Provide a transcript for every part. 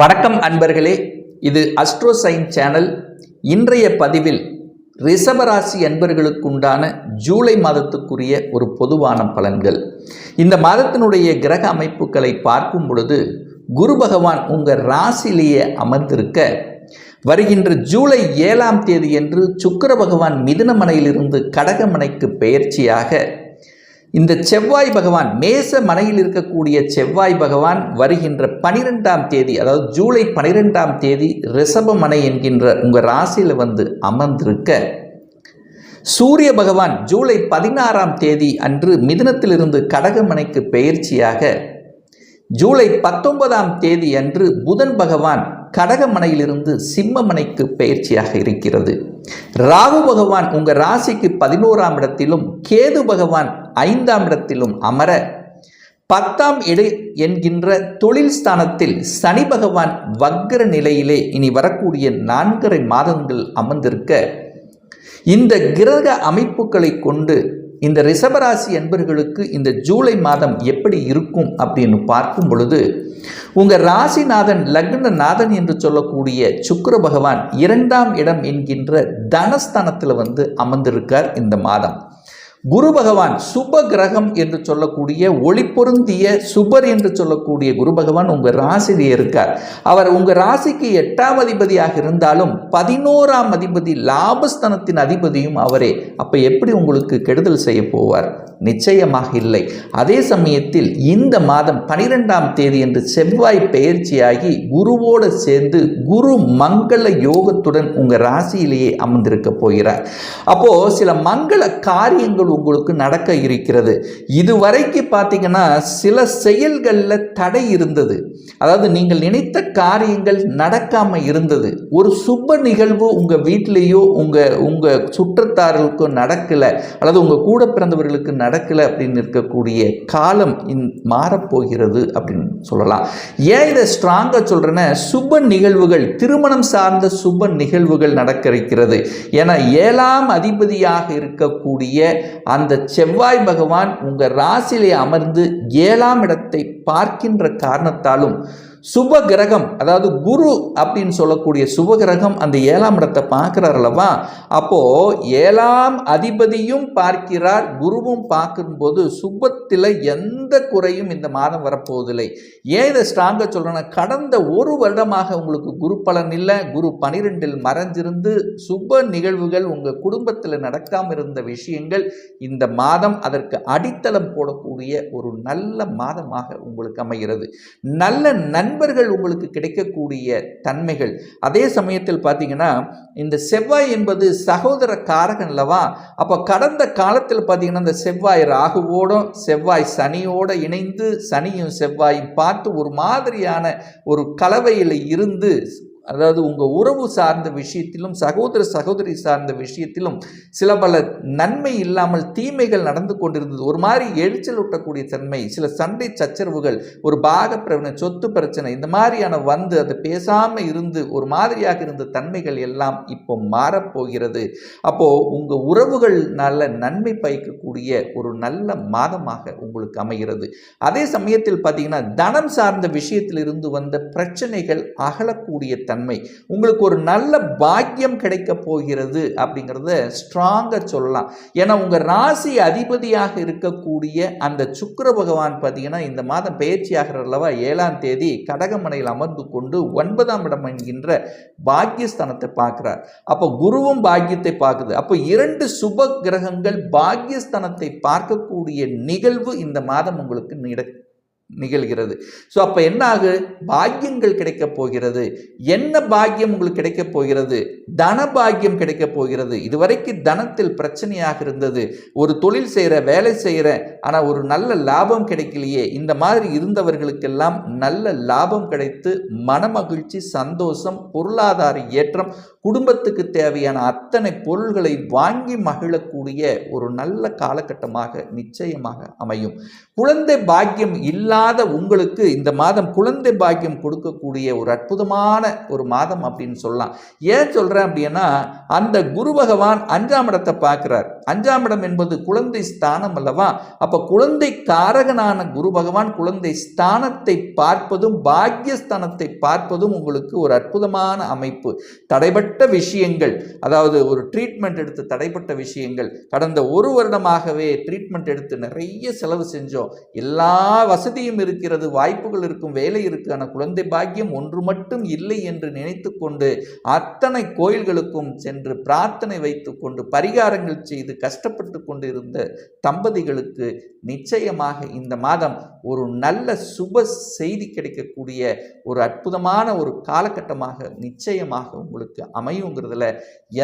வணக்கம் அன்பர்களே இது அஸ்ட்ரோ சைன் சேனல் இன்றைய பதிவில் ரிஷபராசி அன்பர்களுக்குண்டான ஜூலை மாதத்துக்குரிய ஒரு பொதுவான பலன்கள். இந்த மாதத்தினுடைய கிரக அமைப்புகளை பார்க்கும் பொழுது குரு பகவான் உங்கள் ராசியிலேயே அமர்ந்திருக்க வருகின்ற ஜூலை ஏழாம் தேதியன்று சுக்கர பகவான் மிதுனமனையிலிருந்து கடகமனைக்கு பெயர்ச்சியாக இந்த செவ்வாய் பகவான் மேச மனையில் இருக்கக்கூடிய செவ்வாய் பகவான் வருகின்ற பனிரெண்டாம் தேதி அதாவது ஜூலை பனிரெண்டாம் தேதி ரிஷபமனை என்கின்ற உங்கள் ராசியில் வந்து அமர்ந்திருக்க சூரிய பகவான் ஜூலை பதினாறாம் தேதி அன்று மிதுனத்திலிருந்து கடகமனைக்கு பெயர்ச்சியாக ஜூலை பத்தொன்பதாம் தேதி அன்று புதன் பகவான் கடகமனையிலிருந்து சிம்மமனைக்கு பயிற்சியாக இருக்கிறது. ராகு பகவான் உங்கள் ராசிக்கு பதினோராம் இடத்திலும் கேது பகவான் ஐந்தாம் இடத்திலும் அமர பத்தாம் இடை என்கின்ற தொழில் ஸ்தானத்தில் சனி பகவான் வக்ர நிலையிலே இனி வரக்கூடிய நான்கரை மாதங்கள் அமர்ந்திருக்க இந்த கிரக அமைப்புகளை கொண்டு இந்த ரிஷபராசி என்பர்களுக்கு இந்த ஜூலை மாதம் எப்படி இருக்கும் அப்படின்னு பார்க்கும் பொழுது உங்கள் ராசிநாதன் லக்னநாதன் என்று சொல்லக்கூடிய சுக்கர பகவான் இரண்டாம் இடம் என்கின்ற தனஸ்தானத்தில் வந்து அமர்ந்திருக்கார் இந்த மாதம். குரு பகவான் சுப கிரகம் என்று சொல்லக்கூடிய ஒளி பொருந்திய சுபர் என்று சொல்லக்கூடிய குரு பகவான் உங்கள் ராசியிலே இருக்கார். அவர் உங்கள் ராசிக்கு எட்டாம் அதிபதியாக இருந்தாலும் பதினோராம் அதிபதி லாபஸ்தனத்தின் அதிபதியும் அவரே. அப்போ எப்படி உங்களுக்கு கெடுதல் செய்ய போவார்? நிச்சயமாக இல்லை. அதே சமயத்தில் இந்த மாதம் பனிரெண்டாம் தேதி என்று செவ்வாய் பெயர்ச்சியாகி குருவோடு சேர்ந்து குரு மங்கள யோகத்துடன் உங்கள் ராசியிலேயே அமர்ந்திருக்க போகிறார். அப்போது சில மங்கள காரியங்கள் உங்களுக்கு நடக்க இருக்கிறது. இதுவரைக்கு பார்த்தீங்கன்னா சில செயல்களில் தடை இருந்தது. அதாவது நீங்கள் நினைத்த காரியங்கள் நடக்காமல் இருந்தது. ஒரு சுப நிகழ்வு உங்கள் வீட்டிலேயோ உங்கள் உங்கள் சுற்றத்தார்களுக்கோ நடக்கலை. அல்லது உங்கள் கூட பிறந்தவர்களுக்கு நடக்கலை அப்படின்னு இருக்கக்கூடிய காலம் இன் மாறப்போகிறது அப்படின்னு சொல்லலாம். ஏன் இதை ஸ்ட்ராங்காக சொல்கிறேன்னா சுப நிகழ்வுகள் திருமணம் சார்ந்த சுப நிகழ்வுகள் நடக்க இருக்கிறது. ஏன்னா ஏழாம் அதிபதியாக இருக்கக்கூடிய அந்த செவ்வாய் பகவான் உங்கள் ராசியிலே அமர்ந்து ஏழாம் இடத்தை பார்க்கின்ற காரணத்தாலும் சுப கிரகம் அதாவது குரு அப்படின்னு சொல்லக்கூடிய சுப கிரகம் அந்த ஏழாம் இடத்தை பார்க்குறார் அல்லவா? அப்போ ஏழாம் அதிபதியும் பார்க்கிறார் குருவும் பார்க்கும்போது சுபத்தில் எந்த குறையும் இந்த மாதம் வரப்போவதில்லை. ஏன் இதை ஸ்ட்ராங்காக சொல்கிறேன்னா கடந்த ஒரு வருடமாக உங்களுக்கு குரு பலன் இல்லை குரு பனிரெண்டில் மறைஞ்சிருந்து சுப நிகழ்வுகள் உங்கள் குடும்பத்தில் நடக்காமல் இருந்த விஷயங்கள் இந்த மாதம் அதற்கு அடித்தளம் போடக்கூடிய ஒரு நல்ல மாதமாக உங்களுக்கு அமைகிறது. நல்ல நன் நண்பர்கள் உங்களுக்கு கிடைக்கக்கூடிய தன்மைகள். அதே சமயத்தில் பார்த்தீங்கன்னா இந்த செவ்வாய் என்பது சகோதர காரகன் அல்லவா? அப்போ கடந்த காலத்தில் பார்த்தீங்கன்னா இந்த செவ்வாய் ராகுவோடும் செவ்வாய் சனியோடு இணைந்து சனியும் செவ்வாயும் பார்த்து ஒரு மாதிரியான ஒரு கலவையில் இருந்து அதாவது உங்கள் உறவு சார்ந்த விஷயத்திலும் சகோதர சகோதரி சார்ந்த விஷயத்திலும் சில பல நன்மை இல்லாமல் தீமைகள் நடந்து கொண்டிருந்தது. ஒரு மாதிரி எரிச்சல் ஊட்டக்கூடிய தன்மை சில சண்டை சச்சரவுகள் ஒரு பாக பிரச்சனை சொத்து பிரச்சனை இந்த மாதிரியான வந்து அதை பேசாமல் இருந்து ஒரு மாதிரியாக இருந்த தன்மைகள் எல்லாம் இப்போ மாறப்போகிறது. அப்போது உங்கள் உறவுகள் நல்ல நன்மை பயக்கக்கூடிய ஒரு நல்ல மாதமாக உங்களுக்கு அமைகிறது. அதே சமயத்தில் பார்த்தீங்கன்னா தனம் சார்ந்த விஷயத்தில் இருந்து வந்த பிரச்சனைகள் அகலக்கூடிய தன்மை. உங்களுக்கு ஒரு நல்ல பாக்கியம் கிடைக்க போகிறது அப்படிங்கிறத ஸ்ட்ராங்காக சொல்லலாம். ஏன்னா உங்கள் ராசி அதிபதியாக இருக்கக்கூடிய அந்த சுக்கர பகவான் பார்த்தீங்கன்னா இந்த மாதம் பயிற்சி ஆகிறல்லவா ஏழாம் தேதி கடகமனையில் அமர்ந்து கொண்டு ஒன்பதாம் இடம் என்கின்ற பாக்கியஸ்தானத்தை பார்க்குறார். அப்போ குருவும் பாக்கியத்தை பார்க்குது. அப்போ இரண்டு சுப கிரகங்கள் பாக்கியஸ்தானத்தை பார்க்கக்கூடிய நிகழ்வு இந்த மாதம் உங்களுக்கு நிகழ்கிறது. ஸோ அப்போ என்ன ஆகு பாக்கியங்கள் கிடைக்கப் போகிறது. என்ன பாக்கியம் உங்களுக்கு கிடைக்கப் போகிறது? தன பாக்கியம் கிடைக்கப் போகிறது. இதுவரைக்கும் தனத்தில் பிரச்சனையாக இருந்தது. ஒரு தொழில் செய்கிற வேலை செய்கிற ஆனால் ஒரு நல்ல லாபம் கிடைக்கலையே. இந்த மாதிரி இருந்தவர்களுக்கெல்லாம் நல்ல லாபம் கிடைத்து மனமகிழ்ச்சி சந்தோஷம் பொருளாதார ஏற்றம் குடும்பத்துக்கு தேவையான அத்தனை பொருள்களை வாங்கி மகிழக்கூடிய ஒரு நல்ல காலகட்டமாக நிச்சயமாக அமையும். குழந்தை பாக்கியம் இல்லாத உங்களுக்கு இந்த மாதம் குழந்தை பாக்கியம் கொடுக்கக்கூடிய ஒரு அற்புதமான ஒரு மாதம் அப்படின்னு சொல்லலாம். ஏன் சொல்கிறேன் அப்படின்னா அந்த குரு பகவான் அஞ்சாம் இடத்தை பார்க்குறார். அஞ்சாம் இடம் என்பது குழந்தை ஸ்தானம் அல்லவா? அப்போ குழந்தை காரகனான குரு பகவான் குழந்தை ஸ்தானத்தை பார்ப்பதும் பாக்கியஸ்தானத்தை பார்ப்பதும் உங்களுக்கு ஒரு அற்புதமான அமைப்பு. தடைப்பட்ட விஷயங்கள் அதாவது ஒரு ட்ரீட்மெண்ட் எடுத்து தடைப்பட்ட விஷயங்கள் கடந்த ஒரு வருடமாகவே ட்ரீட்மெண்ட் எடுத்து நிறைய செலவு செஞ்சோம். எல்லா வசதியும் இருக்கிறது வாய்ப்புகள் இருக்கும் வேலை இருக்கு. ஆனால் குழந்தை பாக்கியம் ஒன்று மட்டும் இல்லை என்று நினைத்து கொண்டு அத்தனை கோயில்களுக்கும் சென்று என்று பிரார்த்தனை வைத்துக்கொண்டு பரிகாரங்கள் செய்து கஷ்டப்பட்டு கொண்டிருந்த தம்பதிகளுக்கு நிச்சயமாக இந்த மாதம் ஒரு நல்ல சுப செய்தி கிடைக்கக்கூடிய ஒரு அற்புதமான ஒரு காலகட்டமாக நிச்சயமாக உங்களுக்கு அமையுங்கிறதுல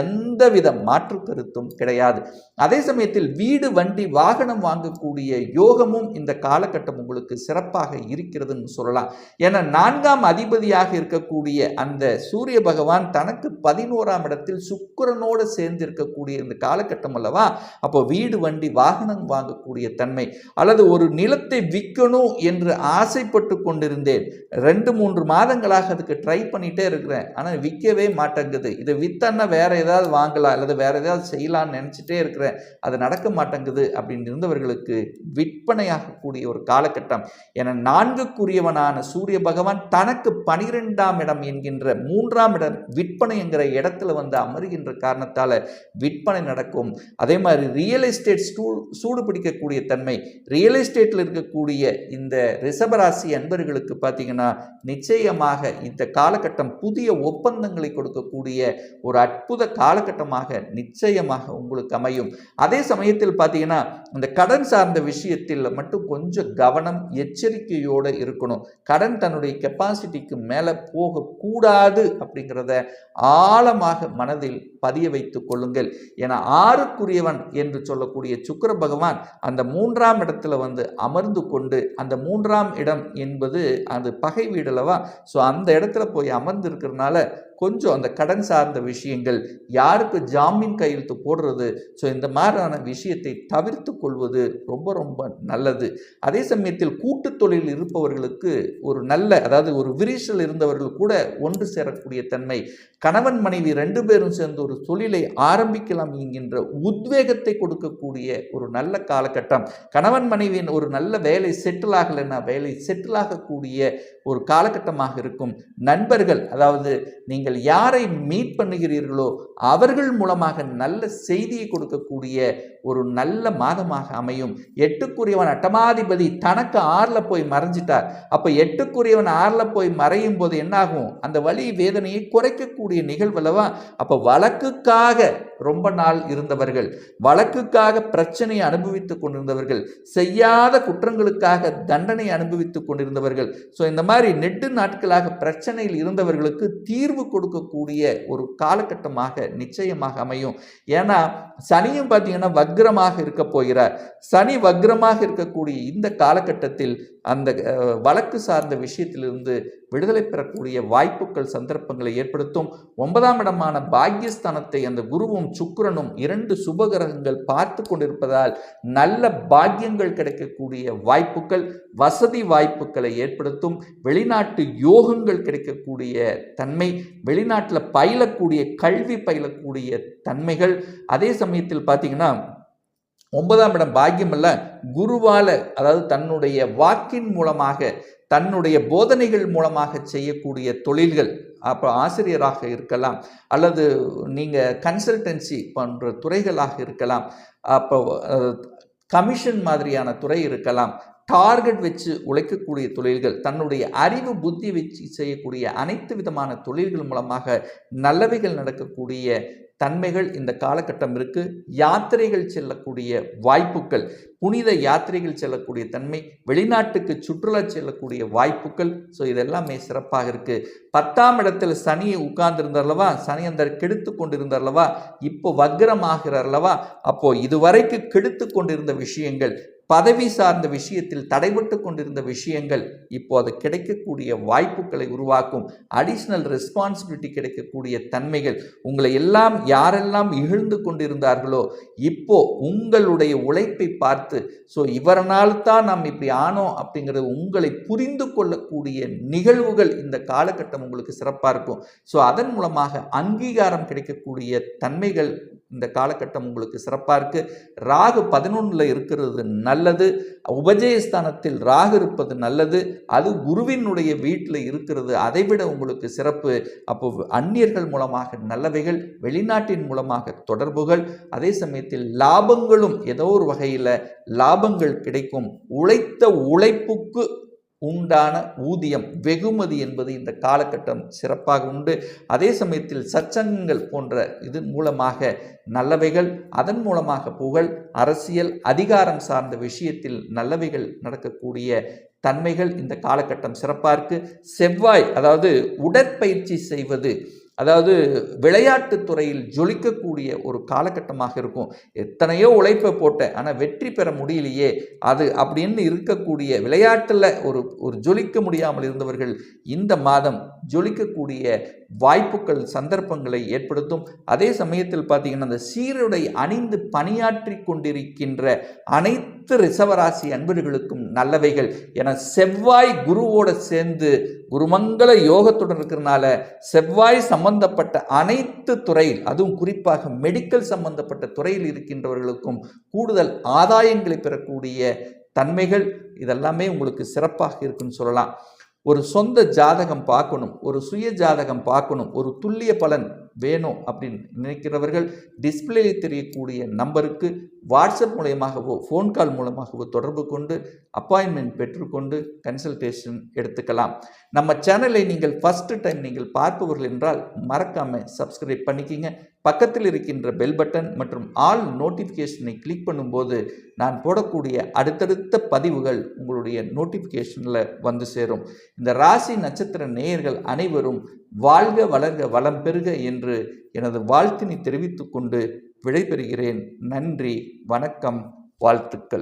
எந்தவித மாற்று கருத்தும் கிடையாது. அதே சமயத்தில் வீடு வண்டி வாகனம் வாங்கக்கூடிய யோகமும் இந்த காலகட்டம் உங்களுக்கு சிறப்பாக இருக்கிறதுன்னு சொல்லலாம். ஏன்னா நான்காம் அதிபதியாக இருக்கக்கூடிய அந்த சூரிய பகவான் தனக்கு பதினோராம் இடத்தில் சுக் சுக்கரனோடு சேர்ந்து இருக்கக்கூடிய இந்த காலகட்டம் அல்லவா? அப்போ வீடு வண்டி வாகனம் வாங்கக்கூடிய தன்மை அல்லது ஒரு நிலத்தை விற்கணும் என்று ஆசைப்பட்டு கொண்டிருந்தேன். ரெண்டு மூன்று மாதங்களாக அதுக்கு ட்ரை பண்ணிட்டே இருக்கிறேன். ஆனால் விற்கவே மாட்டேங்குது. இதை வித்தன்னா வேற ஏதாவது வாங்கலாம் அல்லது வேற ஏதாவது செய்யலாம்னு நினச்சிட்டே இருக்கிறேன். அது நடக்க மாட்டேங்குது அப்படின்னு இருந்தவர்களுக்கு விற்பனையாகக்கூடிய ஒரு காலகட்டம். என நான்குக்குரியவனான சூரிய பகவான் தனக்கு பனிரெண்டாம் இடம் என்கின்ற மூன்றாம் இடம் விற்பனை என்கிற இடத்துல வந்து மாறுகின்ற காரணத்தால் விற்பனை நடக்கும். அதே மாதிரி ரியல் எஸ்டேட் சூ சூடு பிடிக்கக்கூடிய தன்மை ரியல் எஸ்டேட்டில் இருக்கக்கூடிய இந்த ரிஷபராசி அன்பர்களுக்கு பார்த்தீங்கன்னா நிச்சயமாக இந்த காலகட்டம் புதிய ஒப்பந்தங்களை கொடுக்கக்கூடிய ஒரு அற்புத காலகட்டமாக நிச்சயமாக உங்களுக்கு அமையும். அதே சமயத்தில் பார்த்தீங்கன்னா இந்த கடன் சார்ந்த விஷயத்தில் மட்டும் கொஞ்சம் கவனம் எச்சரிக்கையோடு இருக்கணும். கடன் தன்னுடைய கெப்பாசிட்டிக்கு மேலே போகக்கூடாது அப்படிங்கிறத ஆழமாக மனதில் பதிய வைத்துக் கொள்ளுங்கள். என ஆறுக்குரியவன் என்று சொல்லக்கூடிய சுக்கர பகவான் அந்த மூன்றாம் இடத்துல வந்து அமர்ந்து கொண்டு அந்த மூன்றாம் இடம் என்பது அது பகை வீடலவா ஸோ அந்த இடத்துல போய் அமர்ந்து இருக்கிறதுனால கொஞ்சம் அந்த கடன் சார்ந்த விஷயங்கள் யாருக்கு ஜாமீன் கையெழுத்து போடுறது? ஸோ இந்த மாதிரியான விஷயத்தை தவிர்த்து கொள்வது ரொம்ப ரொம்ப நல்லது. அதே சமயத்தில் கூட்டு தொழில் இருப்பவர்களுக்கு ஒரு நல்ல அதாவது ஒரு விரிசல் இருந்தவர்கள் கூட ஒன்று சேரக்கூடிய தன்மை. கணவன் மனைவி ரெண்டு பேரும் சேர்ந்து ஒரு தொழிலை ஆரம்பிக்கலாம் என்கின்ற உத்வேகத்தை கொடுக்கக்கூடிய ஒரு நல்ல காலகட்டம். கணவன் மனைவியின் ஒரு நல்ல வேலை செட்டில் ஆகலைன்னா வேலை செட்டில் ஆகக்கூடிய ஒரு காலகட்டமாக இருக்கும். நண்பர்கள் அதாவது நீங்கள் யாரை மீட் பண்ணுகிறீர்களோ அவர்கள் மூலமாக நல்ல செய்தியை கொடுக்கக்கூடிய ஒரு நல்ல மாதமாக அமையும். எட்டுக்குரியவன் அட்டமாதிபதி தனக்கு ஆறில் போய் மறைஞ்சிட்டார். அப்போ எட்டுக்குரியவன் ஆறில் போய் மறையும் போது என்னாகும்? அந்த வழி வேதனையை குறைக்கக்கூடிய நிகழ்வல்லவா அப்போ வழக்குக்காக ரொம்ப நாள் இருந்தவர்கள் வழக்குக்காக பிரச்சனையை அனுபவித்துக் கொண்டிருந்தவர்கள் செய்யாத குற்றங்களுக்காக தண்டனை அனுபவித்துக் கொண்டிருந்தவர்கள். ஸோ இந்த மாதிரி நெட்டு நாட்களாக பிரச்சனையில் இருந்தவர்களுக்கு தீர்வு கொடுக்கக்கூடிய ஒரு காலகட்டமாக நிச்சயமாக அமையும். ஏன்னா சனியும் பார்த்தீங்கன்னா வக்ரமாக இருக்க போகிறார். சனி வக்ரமாக இருக்கக்கூடிய இந்த காலகட்டத்தில் அந்த வழக்கு சார்ந்த விஷயத்திலிருந்து விடுதலை பெறக்கூடிய வாய்ப்புகள் சந்தர்ப்பங்களை ஏற்படுத்தும். ஒன்பதாம் இடமான பாக்கியஸ்தானத்தை அந்த குருவும் சுக்கரனும் இரண்டு சுபகிரகங்கள் பார்த்து கொண்டிருப்பதால் நல்ல பாக்கியங்கள் கிடைக்கக்கூடிய வாய்ப்புகள் வசதி வாய்ப்புகளை ஏற்படுத்தும். வெளிநாட்டு யோகங்கள் கிடைக்கக்கூடிய தன்மை வெளிநாட்டில் பயிலக்கூடிய கல்வி பயிலக்கூடிய தன்மைகள். அதே சமயத்தில் பார்த்தீங்கன்னா ஒன்பதாம் இடம் பாக்கியம் அல்ல குருவால அதாவது தன்னுடைய வாக்கின் மூலமாக தன்னுடைய போதனைகள் மூலமாக செய்யக்கூடிய தொழில்கள் அப்போ ஆசிரியராக இருக்கலாம் அல்லது நீங்கள் கன்சல்டன்சி போன்ற துறைகளாக இருக்கலாம் அப்போ கமிஷன் மாதிரியான துறை இருக்கலாம் டார்கெட் வச்சு உழைக்கக்கூடிய தொழில்கள் தன்னுடைய அறிவு புத்தி வச்சு செய்யக்கூடிய அனைத்து விதமான தொழில்கள் மூலமாக நல்லவைகள் நடக்கக்கூடிய தன்மைகள் இந்த காலகட்டம் இருக்கு. யாத்திரைகள் செல்லக்கூடிய வாய்ப்புகள் புனித யாத்திரைகள் செல்லக்கூடிய தன்மை வெளிநாட்டுக்கு சுற்றுலா செல்லக்கூடிய வாய்ப்புகள் ஸோ இதெல்லாமே சிறப்பாக இருக்கு. பத்தாம் இடத்துல சனியை உட்கார்ந்திருந்தார்லவா சனி அந்த கெடுத்து கொண்டிருந்தார்லவா இப்போ வக்ரமாகிறார்லவா அப்போ இதுவரைக்கு கெடுத்து கொண்டிருந்த விஷயங்கள் பதவி சார்ந்த விஷயத்தில் தடைபட்டு கொண்டிருந்த விஷயங்கள் இப்போது கிடைக்கக்கூடிய வாய்ப்புகளை உருவாக்கும். அடிஷ்னல் ரெஸ்பான்சிபிலிட்டி கிடைக்கக்கூடிய தன்மைகள் உங்களை எல்லாம் யாரெல்லாம் இகழ்ந்து கொண்டிருந்தார்களோ இப்போ உங்களுடைய உழைப்பை பார்த்து ஸோ இவரனால் தான் நாம் இப்படி ஆனோம் அப்படிங்கிறது உங்களை புரிந்து கொள்ளக்கூடிய நிகழ்வுகள் இந்த காலகட்டம் உங்களுக்கு சிறப்பாக இருக்கும். ஸோ அதன் மூலமாக அங்கீகாரம் கிடைக்கக்கூடிய தன்மைகள் இந்த காலகட்டம் உங்களுக்கு சிறப்பாக இருக்குது ராகு பதினொன்றில் இருக்கிறது நல்லது உபஜயஸ்தானத்தில் ராகு இருப்பது நல்லது அது குருவினுடைய வீட்டில் இருக்கிறது அதைவிட உங்களுக்கு சிறப்பு. அப்போ அந்நியர்கள் மூலமாக நல்லவைகள் வெளிநாட்டின் மூலமாக தொடர்புகள் அதே சமயத்தில் லாபங்களும் ஏதோ ஒரு வகையில் லாபங்கள் கிடைக்கும். உழைத்த உழைப்புக்கு உண்டான ஊதியம் வெகுமதி என்பது இந்த காலகட்டம் சிறப்பாக உண்டு. அதே சமயத்தில் சச்சங்கங்கள் போன்ற இது மூலமாக நல்லவைகள் அதன் மூலமாக புகழ் அரசியல் அதிகாரம் சார்ந்த விஷயத்தில் நல்லவைகள் நடக்கக்கூடிய தன்மைகள் இந்த காலகட்டம் சிறப்பாக இருக்கு. செவ்வாய் அதாவது உடற்பயிற்சி செய்வது அதாவது விளையாட்டுத் துறையில் ஜொலிக்கக்கூடிய ஒரு காலகட்டமாக இருக்கும். எத்தனையோ உழைப்பை போட்டேன் ஆனால் வெற்றி பெற முடியலையே. அது அப்படின்னு இருக்கக்கூடிய விளையாட்டில் ஒரு ஒரு ஜொலிக்க முடியாமல் இருந்தவர்கள் இந்த மாதம் ஜொலிக்கக்கூடிய வாய்ப்புகள் சந்தர்ப்பங்களை ஏற்படுத்தும். அதே சமயத்தில் பார்த்தீங்கன்னா அந்த சீருடை அணிந்து பணியாற்றி கொண்டிருக்கின்ற அனைத்து ரிசவராசி அன்பர்களுக்கும் நல்லவைகள். என செவ்வாய் குருவோட சேர்ந்து குருமங்கள யோகத்துடன் இருக்கிறனால செவ்வாய் சம்பந்தப்பட்ட அனைத்து துறையில் அதுவும் குறிப்பாக மெடிக்கல் சம்பந்தப்பட்ட துறையில் இருக்கின்றவர்களுக்கும் கூடுதல் ஆதாயங்களை பெறக்கூடிய தன்மைகள் இதெல்லாமே உங்களுக்கு சிறப்பாக இருக்குன்னு சொல்லலாம். ஒரு சொந்த ஜாதகம் பார்க்கணும் ஒரு சுய ஜாதகம் பார்க்கணும் ஒரு துல்லிய பலன் வேணும் அப்படின்னு நினைக்கிறவர்கள் டிஸ்பிளேயில் தெரியக்கூடிய நம்பருக்கு வாட்ஸ்அப் மூலயமாகவோ ஃபோன் கால் மூலமாகவோ தொடர்பு கொண்டு அப்பாயின்மெண்ட் பெற்றுக்கொண்டு கன்சல்டேஷன் எடுத்துக்கலாம். நம்ம சேனலை நீங்கள் ஃபஸ்ட்டு டைம் நீங்கள் பார்ப்பவர்கள் என்றால் மறக்காமல் சப்ஸ்கிரைப் பண்ணிக்கிங்க. பக்கத்தில் இருக்கின்ற பெல் பட்டன் மற்றும் ஆல் நோட்டிஃபிகேஷனை கிளிக் பண்ணும்போது நான் போடக்கூடிய அடுத்தடுத்த பதிவுகள் உங்களுடைய நோட்டிஃபிகேஷனில் வந்து சேரும். இந்த ராசி நட்சத்திர நேயர்கள் அனைவரும் வாழ்க வளர்க வளம் பெறுக என்று எனது வாழ்த்தினை தெரிவித்துக்கொண்டு விடைபெறுகிறேன். நன்றி வணக்கம் வாழ்த்துக்கள்.